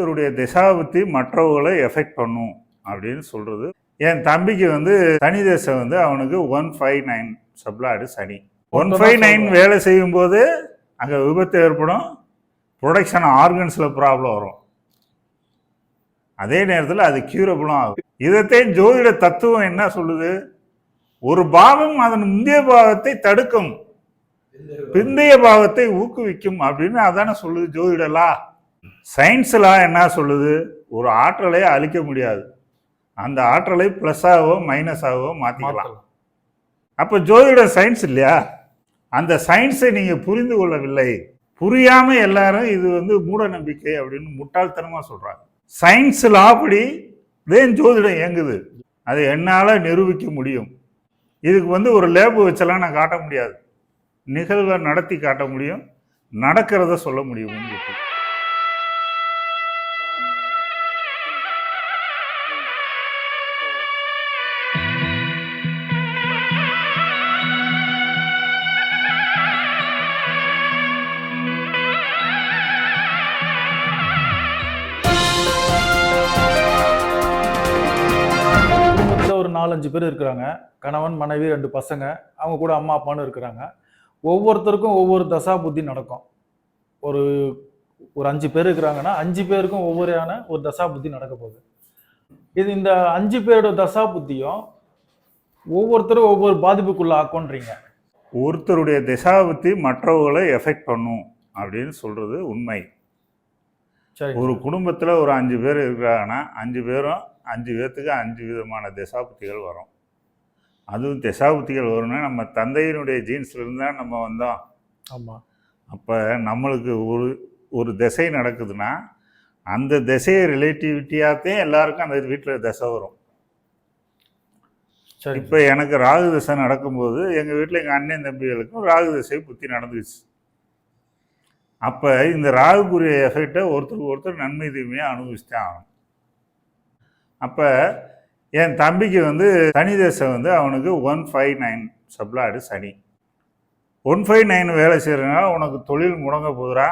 ஒருத்தருடைய திசாபுத்தி மற்றவர்களை எஃபெக்ட் பண்ணும் அப்படின்னு சொல்றது. என் தம்பிக்கு வந்து சனி தேசம் வந்து அவனுக்கு ஒன் ஃபைவ் நைன் சப்ளாடு சனி. ஒன் ஃபைவ் நைன் வேலை செய்யும் போது அங்கே விபத்து ஏற்படும் ப்ரொடக்ஷன் ஆர்கன்ஸில் ப்ராப்ளம் வரும். அதே நேரத்தில் அது கியூரபிளும் ஆகும். இதைத்தான் ஜோதிட தத்துவம் என்ன சொல்லுது? ஒரு பாவம் அதன் முந்தைய பாவத்தை தடுக்கும். பிந்தைய பாவத்தை ஊக்குவிக்கும் அப்படின்னு அதானே சொல்லுது ஜோதிடலா? சயின்ஸ்லா என்ன சொல்லுது? ஒரு ஆற்றலை அழிக்க முடியாது. அந்த ஆற்றலை ப்ளஸ்ஸாகவோ மைனஸாகவோ மாற்றிக்கலாம். அப்போ ஜோதிட சயின்ஸ் இல்லையா? அந்த சயின்ஸை நீங்கள் புரிந்து கொள்ளவில்லை. புரியாம எல்லாரும் இது வந்து மூட நம்பிக்கை அப்படின்னு முட்டாள்தனமாக சொல்றாங்க. சயின்ஸ் லாபடி தேன் ஜோதிடம் இயங்குது? அது என்னால் நிரூபிக்க முடியும். இதுக்கு வந்து ஒரு லேபு வச்செல்லாம் நான் காட்ட முடியாது. நிகழ்வை நடத்தி காட்ட முடியும். நடக்கிறத சொல்ல முடியும். உங்களுக்கு நாலஞ்சு பேர் இருக்கிறாங்க. கணவன் மனைவி ரெண்டு பசங்க. அவங்க கூட அம்மா அப்பான்னு இருக்கிறாங்க. ஒவ்வொருத்தருக்கும் ஒவ்வொரு தசா புத்தி நடக்கும். ஒரு ஒரு அஞ்சு பேர் இருக்கிறாங்கன்னா அஞ்சு பேருக்கும் ஒவ்வொருயான ஒரு தசா புத்தி நடக்க போகுது. இது இந்த அஞ்சு பேரோட தசா புத்தியும் ஒவ்வொருத்தரும் ஒவ்வொரு பாதிப்புக்குள்ள ஆக்கும்ன்றீங்க. ஒருத்தருடைய திசாபுத்தி மற்றவர்களை எஃபெக்ட் பண்ணும் அப்படின்னு சொல்றது உண்மை. சரி ஒரு குடும்பத்தில் ஒரு அஞ்சு பேர் இருக்கிறாங்கன்னா அஞ்சு பேரும் அஞ்சு பேர்த்துக்கு அஞ்சு விதமான திசாபுத்திகள் வரும். அதுவும் திசாபுத்திகள் வரும்னா நம்ம தந்தையினுடைய ஜீன்ஸ்லேருந்து தான் நம்ம வந்தோம். ஆமா. அப்போ நம்மளுக்கு ஒரு ஒரு திசை நடக்குதுன்னா அந்த திசையை ரிலேட்டிவிட்டியாகத்தையும் எல்லாருக்கும் அந்த வீட்டில் திசை வரும். சரி. இப்போ எனக்கு ராகு திசை நடக்கும்போது எங்கள் வீட்டில் எங்கள் அண்ணன் தம்பிகளுக்கும் ராகு திசை புத்தி நடந்துச்சு. அப்போ இந்த ராகுக்குரிய எஃபெக்டை ஒருத்தருக்கு ஒருத்தர் நன்மை தீமையாக அனுபவிச்சுதான் ஆகணும். அப்போ என் தம்பிக்கு வந்து சனி தசை வந்து அவனுக்கு ஒன் ஃபைவ் நைன் சப்ளாடு சனி. ஒன் ஃபைவ் நைன் வேலை செய்கிறதுனால உனக்கு தொழில் முடங்க போதுரா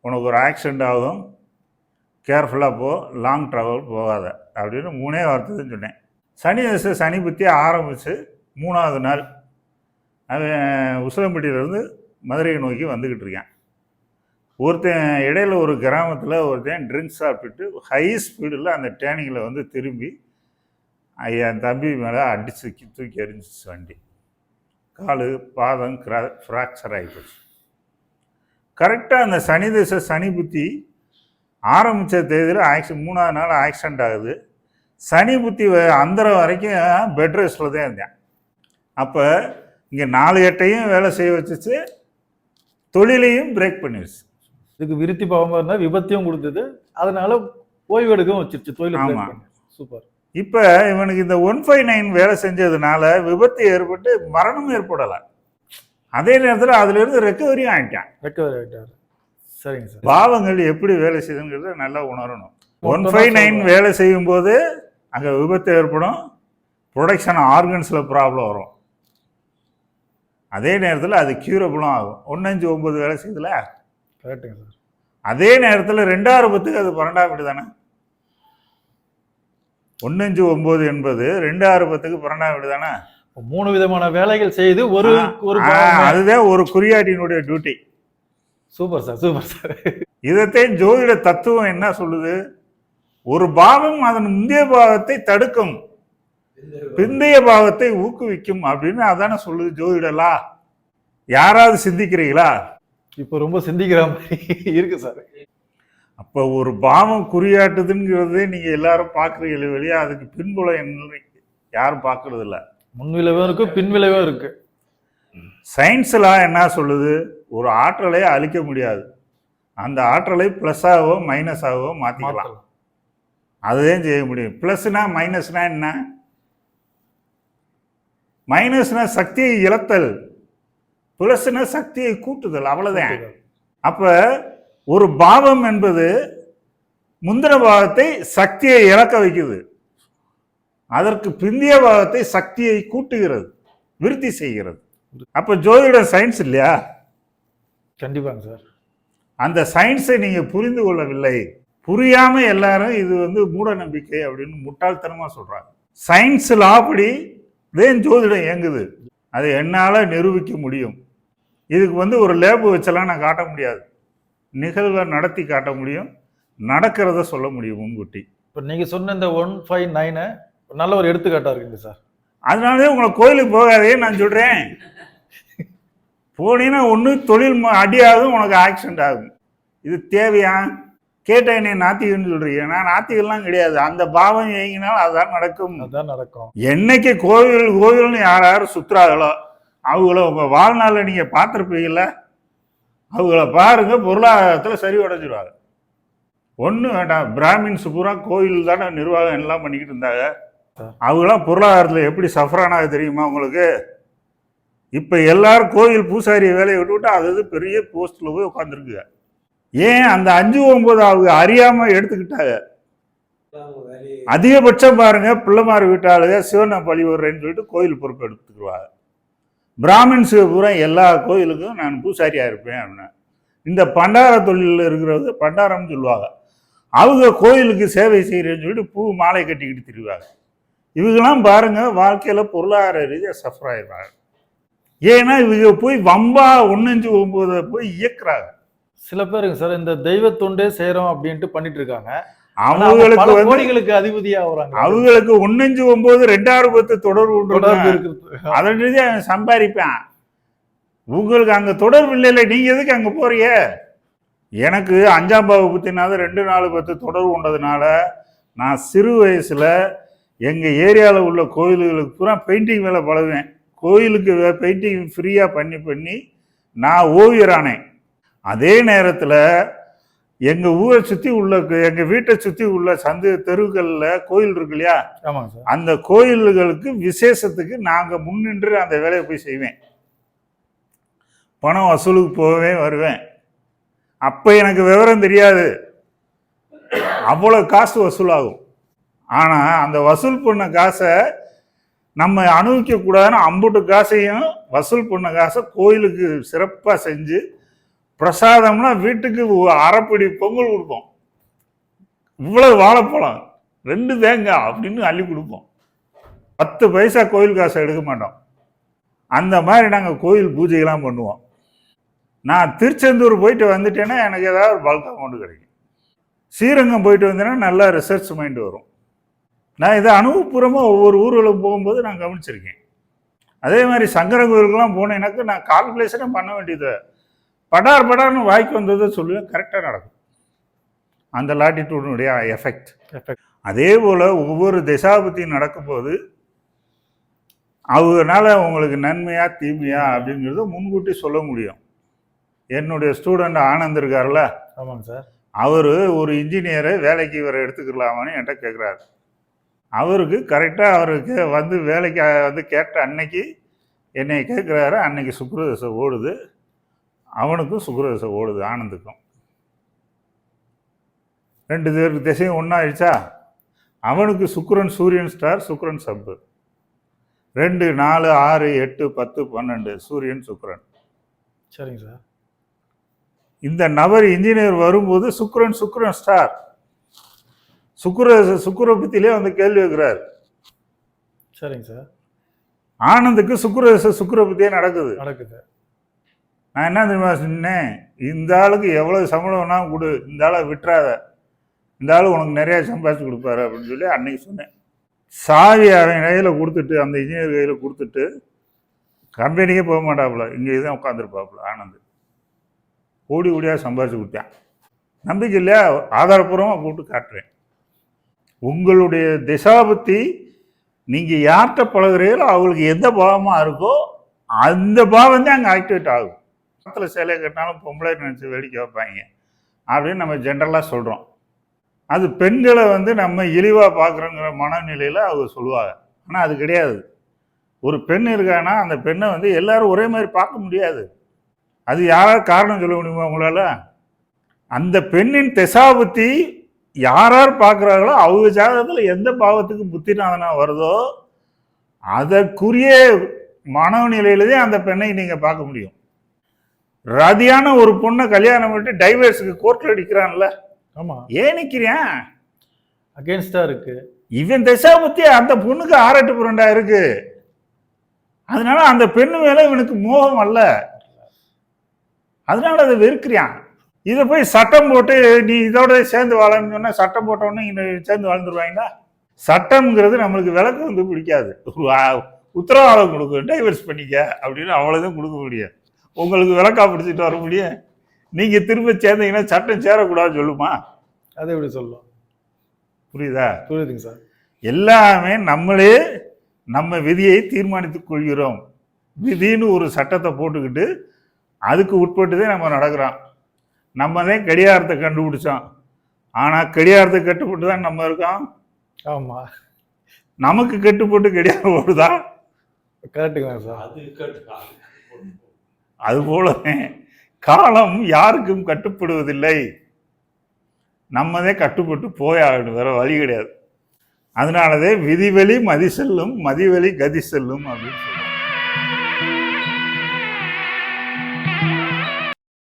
உனக்கு ஒரு ஆக்சிடெண்ட் ஆகும். கேர்ஃபுல்லாக போ. லாங் ட்ராவல் போகாத. அப்படின்னு மூணே வார்த்தை தான் சொன்னேன். சனி தசை சனி புத்தி ஆரம்பித்து மூணாவது நாள். அவன் உசிலம்பட்டியிலேருந்து மதுரையை நோக்கி வந்துக்கிட்டு இருக்கேன். ஒருத்தன் இடையில ஒரு கிராமத்தில் ஒருத்தன் ட்ரிங்க்ஸ் சாப்பிட்டுட்டு ஹை ஸ்பீடில் அந்த டேனிங்கில் வந்து திரும்பி என் தம்பி மேலே அடிச்சு தூக்கி எறிஞ்சிச்சு வண்டி. காலு பாதம் கிரா ஃப்ராக்சர் ஆகிப்போச்சு கரெக்டாக அந்த சனி திசை சனி புத்தி ஆரம்பித்த தேதியில் ஆக்சி மூணாவது நாள் ஆக்சிடென்ட் ஆகுது. சனி புத்தி வ- அந்தரம் வரைக்கும் பெட் ரெஸ்ட்டில் தான் இருந்தேன். அப்போ இங்கே நாலு எட்டையும் வேலை செய்ய வச்சுச்சு. தொழிலையும் பிரேக் பண்ணிடுச்சு. இதுக்கு விருத்தி பாவமா இருந்தா விபத்தையும் கொடுத்தது. அதனால ஓய்வு எடுக்கவும் வச்சிருச்சு தொழில். சூப்பர். இப்போ இவனுக்கு இந்த ஒன் ஃபைவ் நைன் வேலை செஞ்சதுனால விபத்து ஏற்பட்டு மரணம் ஏற்படலை. அதே நேரத்தில் அதுலேருந்து ரெக்கவரியும் ஆகிட்டான் ரெக்கவரி ஆகிட்டாரு சரிங்க சார். பாவங்கள் எப்படி வேலை செய்யுதுங்கிறத நல்லா உணரணும். One five nine. வேலை செய்யும்போது அங்கே விபத்து ஏற்படும். ப்ரொடக்ஷன் ஆர்கன்ஸில் ப்ராப்ளம் வரும். அதே நேரத்தில் அது கியூரபிளும் ஆகும். ஒன்னஞ்சு ஒம்பது வேலை செய்யுதுல? கரெக்டுங்க சார். அதே நேரத்தில் ரெண்டாயிரம் பத்துக்கு அது பன்னெண்டாம் வீடு தானே? ஒன்னஞ்சு ஒம்பது என்பது ரெண்டாயிரம் பத்துக்கு பன்னெண்டாம் வீடு தானே? மூணு விதமான வேலைகள் செய்து ஒரு ஒரு அதுதான் ஒரு குறியாட்டினுடைய duty super sir super sir. இதைத்தான் ஜோதிட தத்துவம் என்ன சொல்லுது? ஒரு பாவம் அதன் முந்தைய பாவத்தை தடுக்கும். பிந்தைய பாவத்தை ஊக்குவிக்கும் அப்படின்னு அதானே சொல்லுது ஜோதிடலா? யாராவது சிந்திக்கிறீங்களா? இப்போ ரொம்ப சிந்திக்கிற மாதிரி இருக்கு சார். அப்போ ஒரு பாவம் குறியாட்டுதுங்கிறதே நீங்கள் எல்லாரும் பார்க்குறீங்களே வெளியே அதுக்கு பின்புலம் என்ன யாரும் பார்க்கறது இல்ல. முன் விளைவும் இருக்கு பின் விளைவும் இருக்கு. சயின்ஸ்லாம் என்ன சொல்லுது? ஒரு ஆற்றலை அழிக்க முடியாது. அந்த ஆற்றலை ப்ளஸ்ஸாகவோ மைனஸாகவோ மாற்றிக்கலாம். அதுதான் செய்ய முடியும். ப்ளஸ்னா மைனஸ்னா என்ன? மைனஸ்னா சக்தியை இழத்தல். ப்ளஸ்னா சக்தியை கூட்டுதல் அவ்வளவுதான். அப்ப ஒரு பாவம் என்பது முந்தின பாவத்தை சக்தியை இழக்க வைக்குது. அதற்கு பிந்திய பாவத்தை சக்தியை கூட்டுகிறது விருத்தி செய்கிறது. அப்ப ஜோதிட சயின்ஸ் இல்லையா? கண்டிப்பாங்க சார். அந்த சயின்ஸை நீங்க புரிந்து கொள்ளவில்லை. புரியாம எல்லாரும் இது வந்து மூட நம்பிக்கை அப்படின்னு முட்டாள்தனமா சொல்றாங்க. சயின்ஸ் லாப்படி தான் ஜோதிடம் இயங்குது. அது என்னால் நிரூபிக்க முடியும். இதுக்கு வந்து ஒரு லேபு வச்செல்லாம் நான் காட்ட முடியாது. நிகழ்வை நடத்தி காட்ட முடியும். நடக்கிறத சொல்ல முடியும் முன்கூட்டி. இப்போ நீங்க சொன்ன இந்த ஒன் ஃபைவ் நைனு நல்ல ஒரு எடுத்துக்காட்டா இருக்குங்க சார். அதனாலதான் உங்களை கோயிலுக்கு போகாதே நான் சொல்றேன். போனீங்கன்னா ஒன்று தொழில் அடியாகும் உனக்கு ஆக்சிடென்ட் ஆகும். இது தேவையா? கேட்ட என்னை நாத்திகன்னு சொல்றீங்க. நான் நாத்திகன்லாம் கிடையாது. அந்த பாவம் இயங்கினால் அதுதான் நடக்கும். அதுதான் நடக்கும். என்னைக்கு கோவில் கோவில்னு யார் யார் சுத்துறாங்களோ அவங்கள உங்கள் வாழ்நாளில் நீங்கள் பார்த்துருப்பீங்கள அவங்கள பாருங்க பொருளாதாரத்தில் சரி உடைஞ்சிருவாங்க. ஒன்றும் வேண்டாம் பிராமின்ஸ் பூரா கோயில் தானே நிர்வாகம் எல்லாம் பண்ணிக்கிட்டு இருந்தாங்க. அவங்களாம் பொருளாதாரத்தில் எப்படி சஃபரானாக தெரியுமா உங்களுக்கு? இப்போ எல்லாரும் கோயில் பூசாரி வேலையை விட்டுவிட்டு அது இது பெரிய போஸ்டில் போய் உட்காந்துருக்குங்க ஏன் அந்த அஞ்சு ஒன்பது அவங்க அறியாமல் எடுத்துக்கிட்டாங்க? அதிகபட்சம் பாருங்க பிள்ளைமார் வீட்டாளுங்க சிவனை பழி விடுறேன்னு சொல்லிட்டு கோயில் பொறுப்பு எடுத்துக்குவாங்க பிராமின்ஸு பூரா எல்லா கோயிலுக்கும் நான் பூசாரியாக இருப்பேன் அப்படின்னு. இந்த பண்டார தொழிலில் இருக்கிறவங்க பண்டாரம்னு சொல்லுவாங்க. அவங்க கோயிலுக்கு சேவை செய்கிறேன்னு சொல்லிட்டு பூ மாலை கட்டிக்கிட்டு திரிவாங்க. இவங்கெல்லாம் பாருங்கள் வாழ்க்கையில் பொருளாதார ரீதியாக சஃபர் ஆயிடுறாங்க. ஏன்னா இவங்க போய் வம்பா ஒன்னஞ்சு ஒன்பதை போய் இயக்குறாங்க. சில பேருங்க சார் இந்த தெய்வத்தொண்டே செய்கிறோம் அப்படின்ட்டு பண்ணிட்டு இருக்காங்க. அவங்களுக்கு கோடிகளுக்கு அதிபதியா ஆகுறாங்க அவங்களுக்கு ஒன்னஞ்சு ஒன்பது ரெண்டாயிரம் பத்து தொடர்பு தொடர்பு இருக்குது. அதன் சம்பாதிப்பான். உங்களுக்கு அங்க தொடர்பு இல்லைல்ல நீங்க எதுக்கு அங்க போறீங்க எனக்கு அஞ்சாம் பாவு பத்தினாவது ரெண்டு நாலு பத்து தொடர்பு உண்டதுனால நான் சிறு வயசுல எங்க ஏரியாவில் உள்ள கோயில்களுக்கு பூரா பெயிண்டிங் வேலை பழகுவேன். கோயிலுக்கு பெயிண்டிங் ஃப்ரீயா பண்ணி பண்ணி நான் ஓவியரானேன். அதே நேரத்தில் எங்க ஊரை சுத்தி உள்ள எங்க வீட்டை சுத்தி உள்ள சந்து தெருவுகளில் கோயில் இருக்கு இல்லையா? அந்த கோயில்களுக்கு விசேஷத்துக்கு நாங்க முன்னின்று அந்த வேலையை போய் செய்வேன். பணம் வசூலுக்கு போவேன் வருவேன். அப்ப எனக்கு விவரம் தெரியாது. அவ்வளவு காசு வசூலாகும். ஆனா அந்த வசூல் பண்ண காசை நம்ம அனுபவிக்க கூடாதுன்னு அம்புட்டு காசையும் வசூல் பண்ண காசை கோயிலுக்கு சிறப்பா செஞ்சு பிரசாதம்னா வீட்டுக்கு அரைப்படி பொங்கல் கொடுப்போம். இவ்வளவு வாழைப்பழம் ரெண்டு தேங்காய் அப்படின்னு அள்ளி கொடுப்போம். பத்து பைசா கோயில் காசை எடுக்க மாட்டோம். அந்த மாதிரி நாங்கள் கோயில் பூஜையெல்லாம் பண்ணுவோம். நான் திருச்செந்தூர் போயிட்டு வந்துட்டேன்னா எனக்கு ஏதாவது ஒரு பல்க் அமௌண்ட் கிடைக்கும். ஸ்ரீரங்கம் போயிட்டு வந்தேன்னா நல்லா ரிசர்ச் மைண்ட் வரும். நான் இதை அனுபவபூர்வமாக ஒவ்வொரு ஊர்களும் போகும்போது நான் கவனிச்சிருக்கேன். அதே மாதிரி சங்கர கோயிலுக்கெல்லாம் போனேன்னாக்க நான் கால்குலேஷனே பண்ண வேண்டியது. படார் படார்னு வாய்க்கு வந்ததை சொல்லுவேன் கரெக்டாக நடக்கும். அந்த லாட்டிடியூடுனுடைய எஃபெக்ட். அதே போல் ஒவ்வொரு திசாபத்தி நடக்கும்போது அவங்கனால உங்களுக்கு நன்மையா தீமையா அப்படிங்கிறத முன்கூட்டி சொல்ல முடியும். என்னுடைய ஸ்டூடெண்ட் ஆனந்த் இருக்கார்ல ஆமாங்க சார். அவர் ஒரு இன்ஜினியரை வேலைக்கு இவரை எடுத்துக்கலாமான்னு என்கிட்ட கேட்குறாரு அவருக்கு கரெக்டாக அவருக்கு வந்து வேலைக்கு வந்து கேட்ட அன்னைக்கு என்னை கேட்குறாரு அன்னைக்கு சுக்ரதசை ஓடுது. அவனுக்கும் சுக்ரதசை ஓடுது ஆனந்துக்கும். ரெண்டு பேருக்கு திசையும் ஒன்றாயிடுச்சா அவனுக்கு சுக்கிரன் சூரியன் ஸ்டார் சுக்கிரன் சப்பு ரெண்டு நாலு ஆறு எட்டு பத்து பன்னெண்டு சூரியன் சுக்கிரன். சரிங்க சார். இந்த நபர் இன்ஜினியர் வரும்போது சுக்கிரன் சுக்கிரன் ஸ்டார் சுக்கிர சுக்கிரபத்திலே வந்து கேள்வி வைக்கிறார் சரிங்க சார். ஆனந்துக்கு சுக்கிர சுக்கிரபத்தியே நடக்குது. நடக்குது. நான் என்ன தெரியுமா சொன்னேன்? இந்த ஆளுக்கு எவ்வளோ சம்பளம் வேணாலும் கொடு. இந்த ஆளை விட்டுறாத. இந்த ஆள் உனக்கு நிறையா சம்பாதிச்சு கொடுப்பாரு அப்படின்னு சொல்லி அன்னைக்கு சொன்னேன். சாவி அவன் கையில் கொடுத்துட்டு அந்த இன்ஜினியர் கையில் கொடுத்துட்டு கம்பெனிக்கே போக மாட்டாப்புல. இங்கே தான் உட்காந்துருப்பாப்புல ஆனந்த். ஓடி ஓடியாக சம்பாதிச்சு கொடுத்தேன். நம்பிக்கை இல்லையா? ஆதாரப்பூர்வமாக கூப்பிட்டு காட்டுறேன். உங்களுடைய திசாபத்தி நீங்கள் யார்கிட்ட பழகுறீங்களோ அவங்களுக்கு எந்த பாவமாக இருக்கோ அந்த பாவம் தான் அங்கே ஆக்டிவேட் ஆகும். பக்கத்தில் சேலையை கட்டினாலும் பொம்பளை நினச்சி வேடிக்கை வைப்பாங்க அப்படின்னு நம்ம ஜென்ரலாக சொல்கிறோம் அது பெண்களை வந்து நம்ம இழிவாக பார்க்குறோங்கிற மனநிலையில் அவங்க சொல்லுவாங்க. ஆனால் அது கிடையாது. ஒரு பெண் இருக்கான்னா அந்த பெண்ணை வந்து எல்லாரும் ஒரே மாதிரி பார்க்க முடியாது. அது யாராவது காரணம் சொல்ல முடியுமா உங்களால்? அந்த பெண்ணின் தெசாபுத்தி யார் யார் பார்க்குறாங்களோ அவங்க ஜாதகத்தில் எந்த பாவத்துக்கு புத்திநாதனாக வருதோ அதற்குரிய மனநிலையிலே அந்த பெண்ணை நீங்கள் பார்க்க முடியும். ரதியான ஒரு பொண்ணை கல்யாணம் பண்ணிட்டு டைவர்ஸுக்கு கோர்ட்டில் அடிக்கிறான்ல. ஆமா. ஏன் நிற்கிறான் அகேன்ஸ்டா இருக்கு. இவன் தசாபத்தி அந்த பொண்ணுக்கு ஆரட்டு புரண்டா இருக்கு. அதனால அந்த பெண்ணு மேல இவனுக்கு மோகம் அல்ல. அதனால அதை வெறுக்கிறான் இதை போய் சட்டம் போட்டு நீ இதோட சேர்ந்து வாழன்னு சொன்னா சட்டம் இங்க சேர்ந்து வாழ்ந்துருவாங்களா சட்டம்ங்கிறது நம்மளுக்கு விளக்கு வந்து பிடிக்காது. உத்தரவாதம் கொடுக்க டைவர்ஸ் பண்ணிக்க அப்படின்னு அவ்வளோதான் கொடுக்க முடியும். உங்களுக்கு விளக்கா பிடிச்சிட்டு வர முடியும் நீங்க திரும்ப சேர்ந்தீங்கன்னா சட்டம் சேரக்கூடாதுன்னு சொல்லுமா? அதை எப்படி சொல்லலாம்? புரியுதா? புரியுதுங்க சார். எல்லாமே நம்மளே நம்ம விதியை தீர்மானித்துக் கொள்கிறோம். விதின்னு ஒரு சட்டத்தை போட்டுக்கிட்டு அதுக்கு உட்பட்டு தான் நம்ம நடக்கிறோம். நம்ம தான் கடிகாரத்தை கண்டுபிடிச்சோம். ஆனால் கடிகாரத்தை கட்டுப்பட்டு தான் நம்ம இருக்கோம். ஆமா. நமக்கு கட்டுப்பட்டு கடிகாரம் ஓடுதா? கரெக்டுங்க சார். அது அதுபோலவே அதுபோல காலம் யாருக்கும் கட்டுப்படுவதில்லை நம்மதே கட்டுப்பட்டு போயாகணும் வேற வழி கிடையாது அதனாலதே விதிவெளி மதி செல்லும் மதிவெளி கதி செல்லும் அப்படின்னு சொல்றாங்க.